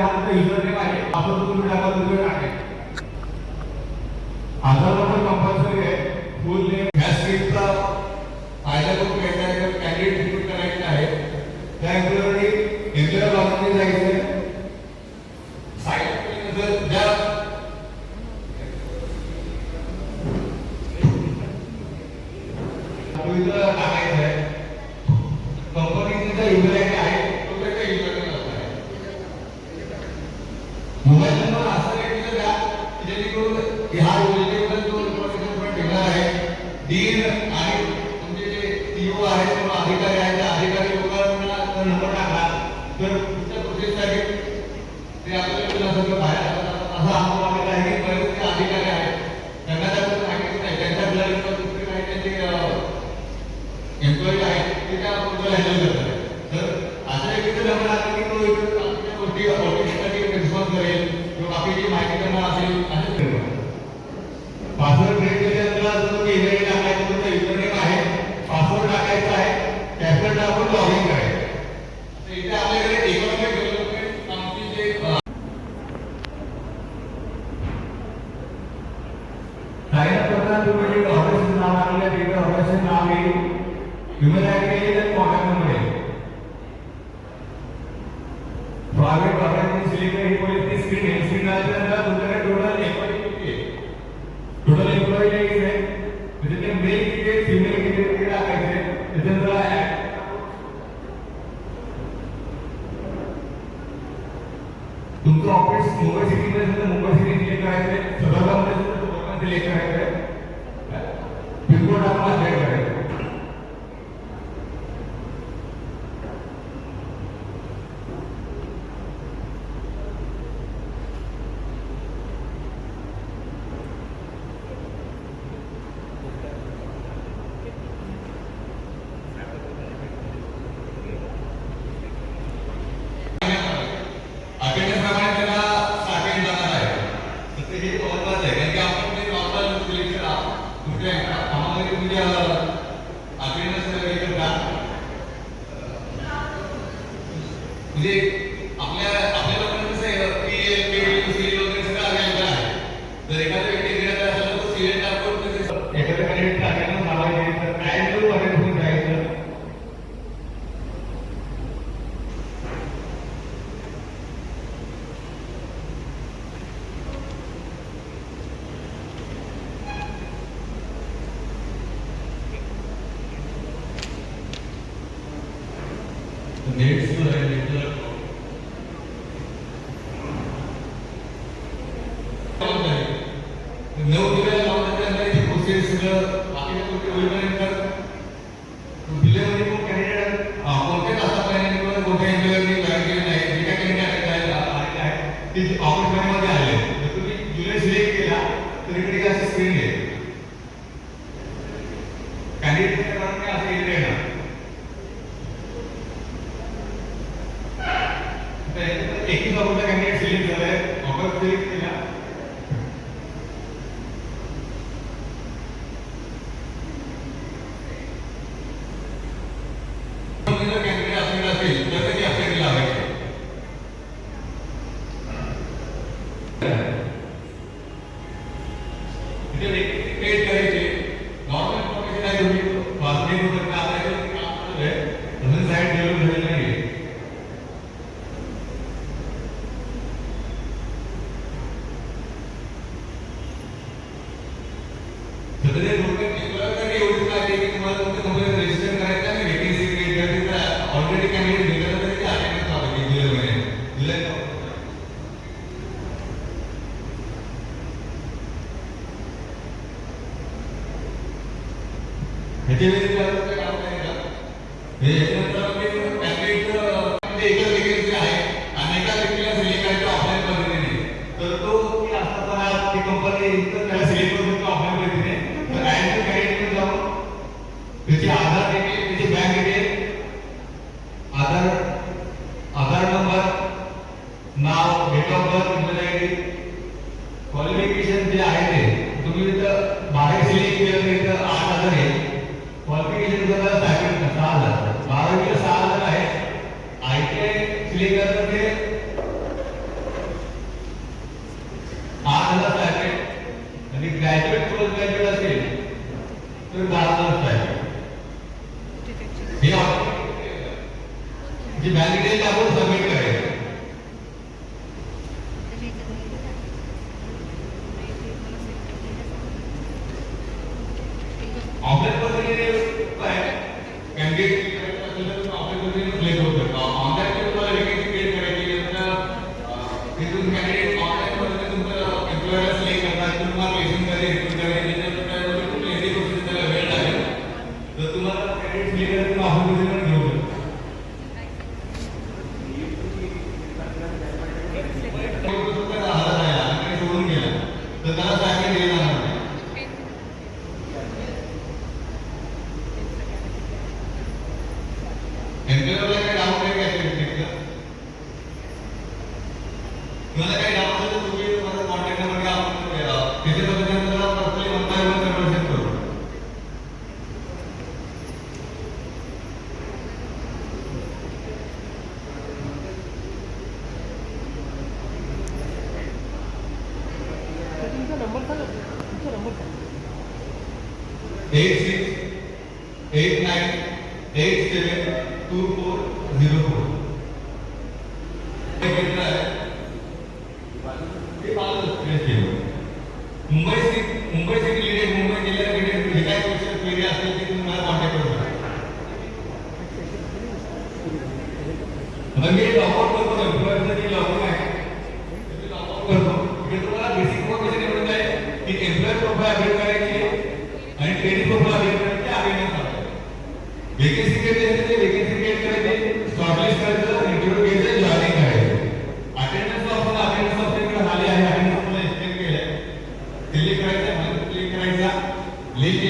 对一个。मोबाईल number असा व्यक्तीला द्या की जेणेकरून ह्या योजनेबद्दल जो इन्फॉर्मेशन आहे डीन आणि तुमचे जे सीओ आहेत किंवा अधिकारी आहेत त्या अधिकारी लोकांना जर नंबर टाकला तर पुढच्या ते आपल्याला सगळं बाहेर असं आम्हाला वाटत आहे की बरेच अधिकारी आहेत त्यांना त्याबद्दल माहितीच नाही त्यांच्या दुसरे काही त्यांचे एम्प्लॉई आहेत ते त्या हँडल करतात बाकीची माहिती त्यांना असेल पासवर्ड क्रिएट केल्यानंतर जो तो ईमेल टाकायचा तुमचा युजरनेम आहे पासवर्ड टाकायचा आहे कॅप्चर टाकून लॉग इन करायचं इथे आपल्याकडे इकॉनॉमिक डेव्हलपमेंट आमची जे साइन करताना तुम्ही ऑर्गनायझेशन नाव आणलं तिथे ऑर्गनायझेशन नाव येईल. Email I private organisation select he police ती स्क्रीन आहे स्क्रीन आल्यानंतर तुमच्याकडे टोटल एम्प्लॉई किती आहे टोटल एम्प्लॉई किती आहे म्हणजे ते मेल किती आहे फिमेल किती आहे ते टाकायचे त्याच्यानंतर add. तुमचं ऑफिस मुंबई सिटीमध्ये असेल तर मुंबई सिटी सिलेक्ट करायचं सदरमध्ये असेल तर सदरमध्ये सिलेक्ट करायचं पिनकोड टाकून सिलेक्ट करायचं پہ नऊ दिवस लावण्याच्या ही प्रोसेस सगळं तर तो की असताना ती कंपनी हे जी व्हॅलिडेट आपण सबमिट करायचं. este turbo लेकिन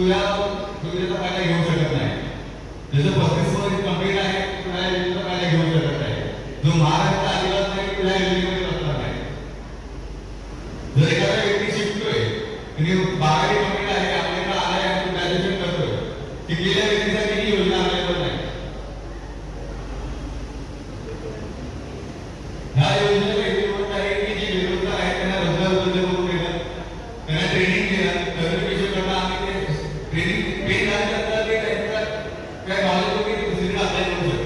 Yeah. ٹریننگ دیا ٹریننگ کے جو کرنا آتی ہے ٹریننگ دے جاتا ہے ٹریننگ کا کہ کالج میں کسی دن آتا ہے